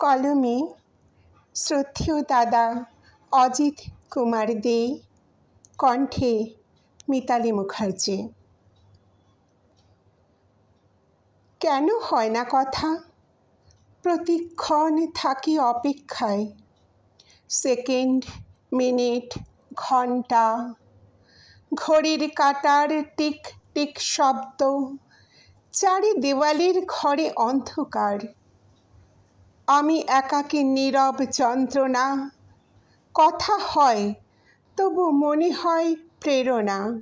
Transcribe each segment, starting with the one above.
কলমে শ্রদ্ধেয় দাদা অজিত কুমার দে কণ্ঠে মিতালি মুখার্জি। কেন হয় না কথা? প্রতিক্ষণ থাকি অপেক্ষায়। সেকেন্ড, মিনিট ঘণ্টা ঘড়ির কাটার টিক টিক শব্দ। চারি দেওয়ালের ঘরে অন্ধকার। আমি একাকী নীরব যন্ত্রণা। কথা হয়, তবু মনে হয় প্রেরণা।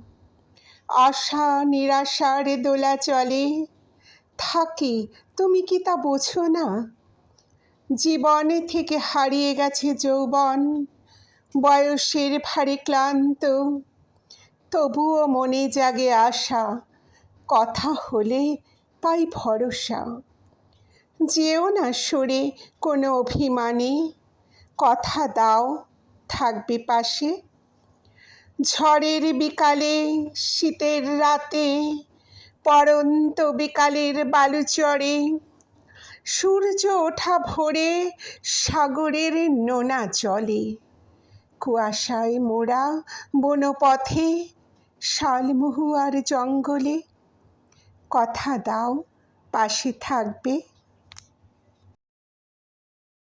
আশা নিরাশার দোলা চলে। থাকি, তুমি কি তা বোঝো না? জীবন থেকে হারিয়ে গেছে যৌবন। বয়সের ভারে ক্লান্ত। তবুও মনে জাগে আশা। কথা হলে পাই ভরসা। যেও না সরে কোনো অভিমানে। কথা দাও, থাকবে পাশে। ঝড়ের বিকালে, শীতের রাতে পরন্ত বিকালের বালুচরে, সূর্য ওঠা ভোরে, সাগরের নোনা জলে। কুয়াশায় মোড়া বনপথে, শালমহুয়ার জঙ্গলে। কথা দাও, পাশে থাকবে